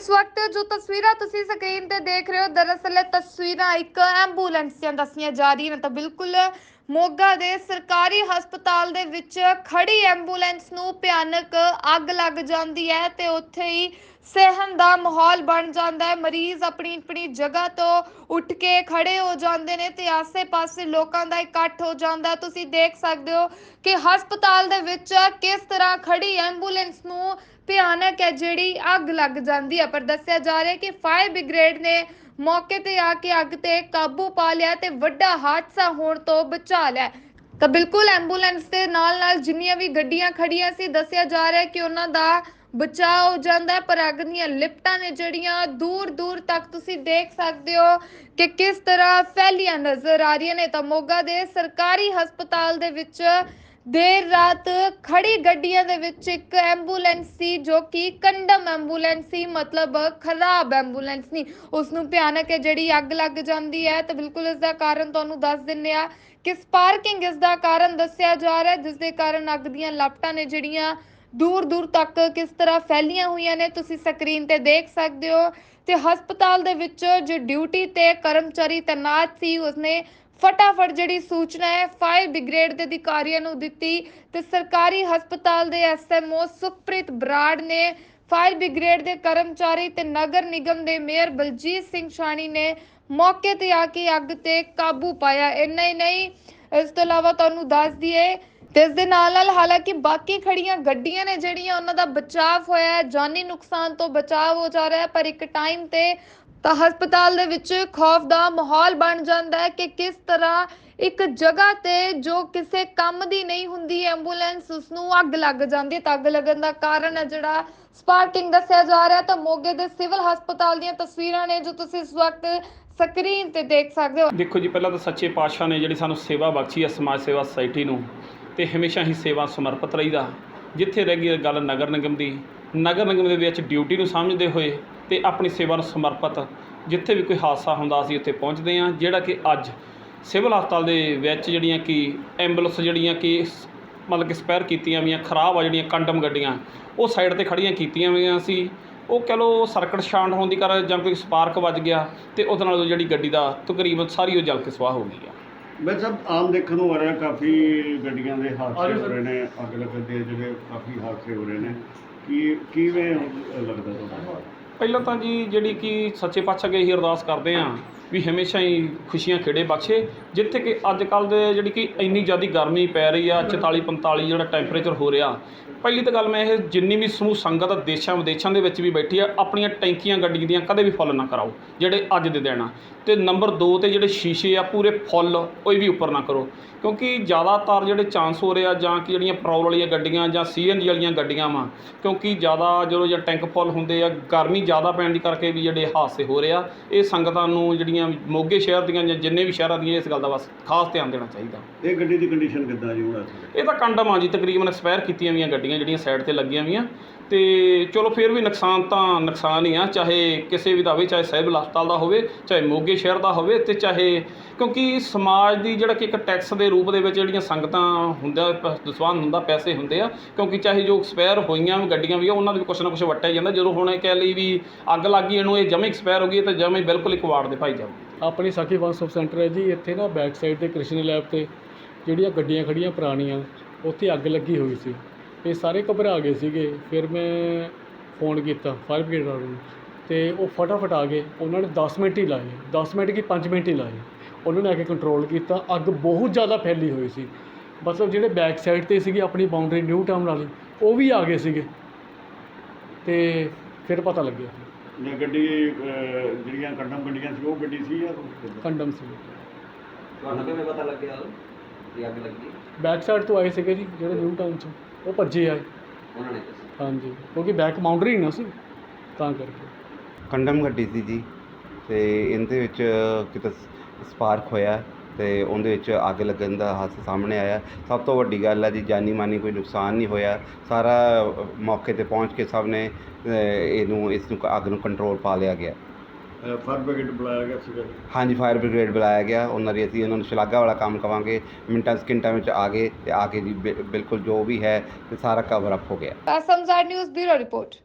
ਇਸ ਵਕਤ ਜੋ ਤਸਵੀਰਾਂ ਤੁਸੀਂ ਸਕਰੀਨ ਤੇ ਦੇਖ ਰਹੇ ਹੋ, ਦਰਅਸਲ ਇਹ ਤਸਵੀਰਾਂ ਇੱਕ ਐਂਬੂਲੈਂਸ ਦੀਆਂ ਦੱਸੀਆਂ ਜਾ ਰਹੀਆਂ ਨੇ ਤਾਂ ਬਿਲਕੁਲ ਮੋਗਾ ਦੇ ਸਰਕਾਰੀ ਹਸਪਤਾਲ ਦੇ ਵਿੱਚ ਖੜੀ ਐਂਬੂਲੈਂਸ ਨੂੰ ਭਿਆਨਕ ਅੱਗ ਲੱਗ ਜਾਂਦੀ ਹੈ ਤੇ ਉੱਥੇ ਹੀ ਸਹਿਮ ਦਾ ਮਾਹੌਲ ਬਣ ਜਾਂਦਾ ਹੈ। ਮਰੀਜ਼ ਆਪਣੀ ਆਪਣੀ ਜਗ੍ਹਾ ਤੋਂ ਉੱਠ ਕੇ ਖੜੇ ਹੋ ਜਾਂਦੇ ਨੇ ਤੇ ਆਸੇ-ਪਾਸੇ ਲੋਕਾਂ ਦਾ ਇਕੱਠ ਹੋ ਜਾਂਦਾ ਤੁਸੀਂ ਦੇਖ ਸਕਦੇ ਹੋ ਕਿ ਹਸਪਤਾਲ ਦੇ ਵਿੱਚ ਕਿਸ ਤਰ੍ਹਾਂ ਖੜੀ ਐਂਬੂਲੈਂਸ ਨੂੰ ਭਿਆਨਕ ਹੈ ਜਿਹੜੀ ਅੱਗ ਲੱਗ ਜਾਂਦੀ ਹੈ, ਪਰ ਦੱਸਿਆ ਜਾ ਰਿਹਾ ਹੈ ਕਿ ਫਾਇਰ ਬ੍ਰਿਗੇਡ ਨੇ ਮੌਕੇ ਤੇ ਆ ਕੇ ਅੱਗ ਤੇ ਕਾਬੂ ਪਾ ਲਿਆ ਤੇ ਵੱਡਾ ਹਾਦਸਾ ਹੋਣ ਤੋਂ ਬਚਾ ਲਿਆ ਤਾਂ ਬਿਲਕੁਲ ਐਂਬੂਲੈਂਸ ਦੇ ਨਾਲ ਨਾਲ ਜਿੰਨੀਆਂ ਵੀ ਗੱਡੀਆਂ ਖੜੀਆਂ ਸੀ, ਦੱਸਿਆ ਜਾ ਰਿਹਾ ਹੈ ਕਿ ਉਹਨਾਂ ਦਾ ਬਚਾਅ ਹੋ ਜਾਂਦਾ ਹੈ, ਪਰ ਅੱਗ ਦੀਆਂ ਲਿਪਟਾਂ ਨੇ ਜਿਹੜੀਆਂ ਦੂਰ ਦੂਰ ਤੱਕ ਤੁਸੀਂ ਦੇਖ ਸਕਦੇ ਹੋ ਕਿ ਕਿਸ ਤਰ੍ਹਾਂ ਫੈਲੀਆਂ ਨਜ਼ਰ ਆ ਰਹੀਆਂ ਨੇ। ਤਾਂ ਮੋਗਾ ਦੇ ਸਰਕਾਰੀ ਹਸਪਤਾਲ ਦੇ ਵਿੱਚ ਦੇਰ ਰਾਤ ਖੜੀ ਗੱਡੀਆਂ ਦੇ ਵਿੱਚ ਇੱਕ ਐਂਬੂਲੈਂਸ ਸੀ ਜੋ ਕਿ ਕੰਡਮ ਐਂਬੂਲੈਂਸ ਸੀ, ਮਤਲਬ ਖਰਾਬ ਐਂਬੂਲੈਂਸ ਨਹੀਂ ਉਸ ਨੂੰ ਭਿਆਨਕ ਹੈ, ਜਿਹੜੀ ਅੱਗ ਲੱਗ ਜਾਂਦੀ ਹੈ, ਤਾਂ ਬਿਲਕੁਲ ਇਸ ਦਾ ਕਾਰਨ ਤੁਹਾਨੂੰ ਦੱਸ ਦਿੰਨੇ ਆ ਕਿ ਸਪਾਰਕਿੰਗ ਇਸ ਦਾ ਕਾਰਨ ਦੱਸਿਆ ਜਾ ਰਿਹਾ ਹੈ ਜਿਸ ਦੇ ਕਾਰਨ ਅੱਗ ਦੀਆਂ ਲਪਟਾਂ ਨੇ ਜਿਹੜੀਆਂ ਦੂਰ ਦੂਰ ਤੱਕ ਕਿਸ ਤਰ੍ਹਾਂ ਫੈਲੀਆਂ ਹੋਈਆਂ ਨੇ, ਤੁਸੀਂ ਸਕਰੀਨ ਤੇ ਦੇਖ ਸਕਦੇ ਹੋ। ਤੇ ਹਸਪਤਾਲ ਦੇ ਵਿੱਚ ਜੋ ਡਿਊਟੀ ਤੇ ਕਰਮਚਾਰੀ ਤੈਨਾਤ ਸੀ, ਉਸਨੇ ਫਟਾਫਟ ਜਿਹੜੀ ਸੂਚਨਾ ਹੈ, ਫਾਇਰ ਬ੍ਰਿਗੇਡ ਦੇ ਅਧਿਕਾਰੀਆਂ ਨੂੰ ਦਿੱਤੀ ਤੇ ਸਰਕਾਰੀ ਹਸਪਤਾਲ ਦੇ ਐਸਐਮਓ ਸੁਖਪ੍ਰੀਤ ਬਰਾੜ ਨੇ ਫਾਇਰ ਬ੍ਰਿਗੇਡ ਦੇ ਕਰਮਚਾਰੀ ਤੇ ਨਗਰ ਨਿਗਮ ਦੇ ਮੇਅਰ ਬਲਜੀਤ ਸਿੰਘ ਸ਼ਾਣੀ ਨੇ ਮੌਕੇ ਤੇ ਆ ਕੇ ਅੱਗ ਤੇ ਕਾਬੂ ਪਾਇਆ। ਇੰਨਾ ਹੀ ਨਹੀਂ, ਇਸ ਤੋਂ ਇਲਾਵਾ ਤੁਹਾਨੂੰ ਦੱਸ ਦਈਏ ਤੇ ਇਸ ਦੇ ਨਾਲ ਨਾਲ ਹਾਲਾਂਕਿ ਬਾਕੀ ਖੜੀਆਂ ਗੱਡੀਆਂ ਨੇ ਜਿਹੜੀਆਂ, ਉਹਨਾਂ ਦਾ ਬਚਾਅ ਹੋਇਆ ਹੈ। ਜਾਨੀ ਨੁਕਸਾਨ ਤੋਂ ਬਚਾਅ ਹੋ ਜਾ ਰਿਹਾ ਹੈ, ਪਰ ਇੱਕ ਟਾਈਮ ਤੇ ਤਾਂ ਹਸਪਤਾਲ ਦੇ ਵਿੱਚ ਖੌਫ ਦਾ ਮਾਹੌਲ ਬਣ ਜਾਂਦਾ ਹੈ ਕਿ ਕਿਸ ਤਰ੍ਹਾਂ ਇੱਕ ਜਗ੍ਹਾ ਤੇ ਜੋ ਕਿਸੇ ਕੰਮ ਦੀ ਨਹੀਂ ਹੁੰਦੀ, ਐਂਬੂਲੈਂਸ ਉਸ ਨੂੰ ਅੱਗ ਲੱਗ ਜਾਂਦੀ ਹੈ, ਤਾਂ ਅੱਗ ਲੱਗਣ ਦਾ ਕਾਰਨ ਹੈ ਜਿਹੜਾ ਸਪਾਰਕਿੰਗ ਦੱਸਿਆ ਜਾ ਰਿਹਾ ਤਾਂ ਮੋਗੇ ਦੇ ਸਿਵਲ ਹਸਪਤਾਲ ਦੀਆਂ ਤਸਵੀਰਾਂ ਨੇ ਜੋ ਤੁਸੀਂ ਇਸ ਵਕਤ ਸਕਰੀਨ ਤੇ ਦੇਖ ਸਕਦੇ ਹੋ। ਦੇਖੋ ਜੀ, ਪਹਿਲਾਂ ਤਾਂ ਸੱਚੇ ਪਾਤਸ਼ਾਹ ਨੇ ਜਿਹੜੀ ਸਾਨੂੰ ਸੇਵਾ ਬਖਸ਼ੀ ਹੈ, ਸਮਾਜ ਸੇਵਾ ਸੁਸਾਇਟੀ ਨੂੰ, ਤੇ ਹਮੇਸ਼ਾ ਹੀ ਸੇਵਾ ਸਮਰਪਿਤ ਰਹੀਦਾ। ਜਿੱਥੇ ਰਹਿ ਗਈ ਗੱਲ ਨਗਰ ਨਿਗਮ ਦੀ ਨਗਰ ਨਿਗਮ ਦੇ ਵਿੱਚ ਡਿਊਟੀ ਨੂੰ ਸਮਝਦੇ ਹੋਏ ਤੇ ਆਪਣੀ ਸੇਵਾ ਨੂੰ ਸਮਰਪਿਤ ਜਿੱਥੇ ਵੀ ਕੋਈ ਹਾਦਸਾ ਹੁੰਦਾ ਅਸੀਂ ਉੱਥੇ ਪਹੁੰਚਦੇ ਹਾਂ ਜਿਹੜਾ ਕਿ ਅੱਜ ਸਿਵਲ ਹਸਪਤਾਲ ਦੇ ਵਿੱਚ ਜਿਹੜੀਆਂ ਕਿ ਐਂਬੂਲੈਂਸ ਜਿਹੜੀਆਂ ਕਿ ਮਤਲਬ ਕਿ ਸਪੈਰ ਕੀਤੀਆਂ ਵੀਆਂ ਖਰਾਬ ਆ ਜਿਹੜੀਆਂ ਕੰਡਮ ਗੱਡੀਆਂ ਉਹ ਸਾਈਡ ਤੇ ਖੜੀਆਂ ਕੀਤੀਆਂ ਹੋਈਆਂ ਸੀ। ਉਹ ਕਹ ਲਓ ਸਰਕਟ ਸ਼ਾਂਟ ਹੋਣ ਦੀ ਕਾਰਨ ਜਾਂ ਕੋਈ ਸਪਾਰਕ ਵੱਜ ਗਿਆ ਤੇ ਉਹਦੇ ਨਾਲ ਉਹ ਜਿਹੜੀ ਗੱਡੀ ਦਾ ਤਕਰੀਬਨ ਸਾਰੀ ਉਹ ਜਲ ਕੇ ਸਵਾਹ ਹੋ ਗਈ ਆ। ਮੈਂ ਸਭ ਆਮ ਦੇਖਣ ਨੂੰ ਆ ਰਿਹਾ ਕਾਫੀ ਗੱਡੀਆਂ ਦੇ ਹਾਦਸੇ ਹੋ ਰਹੇ ਨੇ ਅੱਗ ਲੱਗਣ ਦੇ ਜਿਹੜੇ ਕਾਫੀ ਹਾਦਸੇ ਹੋ ਰਹੇ ਨੇ। ਕੀ, ਕਿਵੇਂ ਲੱਗਦਾ ਤੁਹਾਨੂੰ ਪਹਿਲਾਂ ਤਾਂ ਜੀ ਜਿਹੜੀ ਕਿ ਸੱਚੇ ਪਾਤਸ਼ਾਹ ਅੱਗੇ ਹੀ ਅਰਦਾਸ ਕਰਦੇ ਆਂ ਵੀ ਹਮੇਸ਼ਾ ਹੀ ਖੁਸ਼ੀਆਂ ਖੇੜੇ ਬਖਸ਼ੇ, ਜਿੱਥੇ ਕਿ ਅੱਜ ਕੱਲ ਦੇ ਜਿਹੜੀ ਕਿ ਇੰਨੀ ਜ਼ਿਆਦਾ ਗਰਮੀ ਪੈ ਰਹੀ ਆ 44 45 ਜਿਹੜਾ ਟੈਂਪਰੇਚਰ ਹੋ ਰਿਹਾ ਪਹਿਲੀ ਤਾਂ ਗੱਲ ਮੈਂ ਇਹ ਜਿੰਨੀ ਵੀ ਸਮੂਹ ਸੰਗਤ ਦੇਸ਼ਾਂ ਵਿਦੇਸ਼ਾਂ ਦੇ ਵਿੱਚ ਵੀ ਬੈਠੀ ਆ ਆਪਣੀਆਂ ਟੈਂਕੀਆਂ ਗੱਡੀ ਦੀਆਂ ਕਦੇ ਵੀ ਫੁੱਲ ਨਾ ਕਰਾਓ ਜਿਹੜੇ ਅੱਜ ਦੇ ਆ। ਤੇ ਨੰਬਰ 2 ਤੇ ਜਿਹੜੇ ਸ਼ੀਸ਼ੇ ਆ ਪੂਰੇ ਫੁੱਲ ਉਹ ਵੀ ਉੱਪਰ ਨਾ ਕਰੋ। ਕਿਉਂਕਿ ਜ਼ਿਆਦਾਤਰ ਜਿਹੜੇ ਚਾਂਸ ਹੋ ਰਿਹਾ ਜਾਂ ਕਿ ਜਿਹੜੀਆਂ ਪੈਟਰੋਲ ਵਾਲੀਆਂ ਗੱਡੀਆਂ ਜਾਂ ਸੀਐਨਜੀ ਵਾਲੀਆਂ ਗੱਡੀਆਂ ਵਾ ਕਿਉਂਕਿ ਜ਼ਿਆਦਾ ਜਦੋਂ ਜਾਂ ਟੈਂਕ ਫੁੱਲ ਹੁੰਦੇ ਆ ਗਰਮੀ ਜ਼ਿਆਦਾ ਪੈਣ ਦੀ ਕਰਕੇ ਵੀ ਜਿਹੜੇ ਹਾਦਸੇ ਹੋ ਰਹੇ ਇਹ ਸੰਗਤਾਂ ਨੂੰ ਜਿਹੜੀਆਂ ਮੋਗੇ ਸ਼ਹਿਰ ਦੀਆਂ ਜਾਂ ਜਿੰਨੇ ਵੀ ਸ਼ਹਿਰਾਂ ਦੀਆਂ ਇਸ ਗੱਲ ਦਾ ਬਸ ਖਾਸ ਧਿਆਨ ਦੇਣਾ ਚਾਹੀਦਾ। ਇਹ ਗੱਡੀ ਦੀ ਕੰਡੀਸ਼ਨ ਕਿੱਦਾਂ ਜੀ ਹੁਣ ਇਹ ਤਾਂ ਕੰਡਮ ਆ ਜੀ ਤਕਰੀਬਨ ਐਕਸਪਾਇਰ ਕੀਤੀਆਂ ਵੀਆਂ ਗੱਡੀਆਂ। ਜਿਹੜੀਆਂ ਸਾਈਡ ਤੇ ਲੱਗੀਆਂ ਵੀਆਂ ਤੇ ਚਲੋ ਫਿਰ ਵੀ ਨੁਕਸਾਨ ਤਾਂ ਨੁਕਸਾਨ ਹੀ ਆ, ਚਾਹੇ ਕਿਸੇ ਵੀ ਦਾ ਹੋਵੇ ਚਾਹੇ ਸਿਵਲ ਹਸਪਤਾਲ ਦਾ ਹੋਵੇ, ਚਾਹੇ ਮੋਗੇ ਸ਼ਹਿਰ ਦਾ ਹੋਵੇ ਤੇ ਚਾਹੇ ਕਿਉਂਕਿ ਸਮਾਜ ਦੀ ਜਿਹੜਾ ਕਿ ਇੱਕ ਟੈਕਸ ਦੇ ਰੂਪ ਦੇ ਵਿੱਚ ਜਿਹੜੀਆਂ ਸੰਗਤਾਂ ਹੁੰਦਾ ਦਸਵੰਦ ਹੁੰਦਾ, ਪੈਸੇ ਹੁੰਦੇ ਆ, ਕਿਉਂਕਿ ਚਾਹੇ ਜੋ ਐਕਸਪਾਇਰ ਹੋਈਆਂ ਵੀ, ਗੱਡੀਆਂ ਵੀ ਆ, ਉਹਨਾਂ ਦੇ ਵੀ ਕੁਛ ਨਾ ਕੁਛ ਵਟਿਆ ਜਾਂਦਾ। ਜਦੋਂ ਹੁਣ ਇਹ ਕਹਿ ਲਈ ਵੀ ਅੱਗ ਲੱਗ ਗਈ, ਇਹਨੂੰ ਇਹ ਜਮੇ ਐਕਸਪਾਇਰ ਹੋ ਗਈ ਤਾਂ ਜਮੇ ਬਿਲਕੁਲ ਇੱਕ ਵਾਰਡ ਦੇ ਭਾਈ ਜਾਓ। ਆਪਣੀ ਸਾਖੀ ਵਨ ਸਟਾਪ ਸੈਂਟਰ ਹੈ ਜੀ, ਇੱਥੇ ਨਾ ਬੈਕ ਸਾਈਡ ਤੇ ਕ੍ਰਿਸ਼ਨ ਲੈਬ ਤੇ ਜਿਹੜੀਆਂ ਗੱਡੀਆਂ ਖੜੀਆਂ ਪੁਰਾਣੀਆਂ, ਉੱਥੇ ਅੱਗ ਲੱਗੀ ਹੋਈ ਸੀ। ਇਹ ਸਾਰੇ ਘਬਰਾ ਗਏ ਸੀਗੇ। ਫਿਰ ਮੈਂ ਫੋਨ ਕੀਤਾ ਫਾਇਰ ਬ੍ਰਿਗੇਡ ਵਾਲਿਆਂ ਨੂੰ ਤੇ ਉਹ ਫਟਾਫਟ ਆ ਗਏ। ਉਹਨਾਂ ਨੇ 10 ਮਿੰਟ ਹੀ ਲਾਏ। 10 ਮਿੰਟ ਕੀ 5 ਮਿੰਟ ਹੀ ਲਾਏ। ਉਹਨਾਂ ਨੇ ਆ ਕੇ ਕੰਟਰੋਲ ਕੀਤਾ। ਅੱਗ ਬਹੁਤ ਜ਼ਿਆਦਾ ਫੈਲੀ ਹੋਈ ਸੀ। ਮਤਲਬ ਜਿਹੜੇ ਬੈਕ ਸਾਈਡ ਤੇ ਸੀਗੀ ਆਪਣੀ ਬਾਉਂਡਰੀ ਨਿਊ ਟਾਊਨ ਵਾਲੀ ਉਹ ਵੀ ਆ ਗਏ ਸੀਗੇ। ਤੇ ਫਿਰ ਪਤਾ ਲੱਗਿਆ। ਇਹ ਗੱਡੀ ਅਹ, ਜਿਹੜੀਆਂ ਕੰਡਮ ਗੱਡੀਆਂ ਸੀ ਉਹ ਗੱਡੀ ਸੀ ਜਾਂ ਕੰਡਮ ਸੀ। ਤੁਹਾਨੂੰ ਕਿਵੇਂ ਪਤਾ ਲੱਗਿਆ ਕਿ ਅੱਗ ਲੱਗੀ? ਬੈਕ ਸਾਈਡ ਤੋਂ ਆਏ ਸੀਗੇ ਜੀ ਜਿਹੜੇ ਨਿਊ ਟਾਊਨ ਚ। ਉਹ ਭੱਜੇ ਆਏ। ਉਹਨਾਂ ਨੇ ਦੱਸਿਆ। ਹਾਂਜੀ ਕਿਉਂਕਿ ਬੈਕ ਬਾਉਂਡਰੀ ਨਾ ਸੀ ਤਾਂ ਕਰਕੇ। ਕੰਡਮ ਗੱਡੀ ਸੀ ਜੀ ਤੇ ਇਹਦੇ ਵਿੱਚ ਕਿਤੇ ਸਪਾਰਕ ਹੋਇਆ ਤੇ ਉਹਦੇ ਵਿੱਚ ਅੱਗ ਲੱਗਣ ਦਾ ਹਾਦਸਾ ਸਾਹਮਣੇ ਆਇਆ। ਸਭ ਤੋਂ ਵੱਡੀ ਗੱਲ ਹੈ ਜੀ ਜਾਨੀ ਮਾਨੀ ਕੋਈ ਨੁਕਸਾਨ ਨਹੀਂ ਹੋਇਆ। ਸਾਰਾ ਅ, ਮੌਕੇ ਤੇ ਪਹੁੰਚ ਕੇ ਸਭ ਨੇ ਅ, ਇਹਨੂੰ ਇਸ ਨੂੰ ਅੱਗ ਨੂੰ ਕੰਟਰੋਲ ਪਾ ਲਿਆ ਗਿਆ। ਫਾਇਰ ਬ੍ਰਿਗੇਡ ਬੁਲਾਇਆ ਗਿਆ ਸੀਗਾ। ਹਾਂਜੀ ਫਾਇਰ ਬ੍ਰਿਗੇਡ ਬੁਲਾਇਆ ਗਿਆ। ਉਹਨਾਂ ਦੀ ਅਸੀਂ ਉਹਨਾਂ ਨੂੰ ਸ਼ਲਾਘਾ ਵਾਲਾ ਕੰਮ ਕਵਾਂਗੇ। ਮਿੰਟਾਂ ਸਕਿੰਟਾਂ ਵਿੱਚ ਆ ਗਏ ਤੇ ਆ ਕੇ ਜੀ ਬਿ- ਬਿਲਕੁਲ ਜੋ ਵੀ ਹੈ ਤੇ ਸਾਰਾ ਕਵਰ ਅਪ ਹੋ ਗਿਆ। SMZ news bureau report.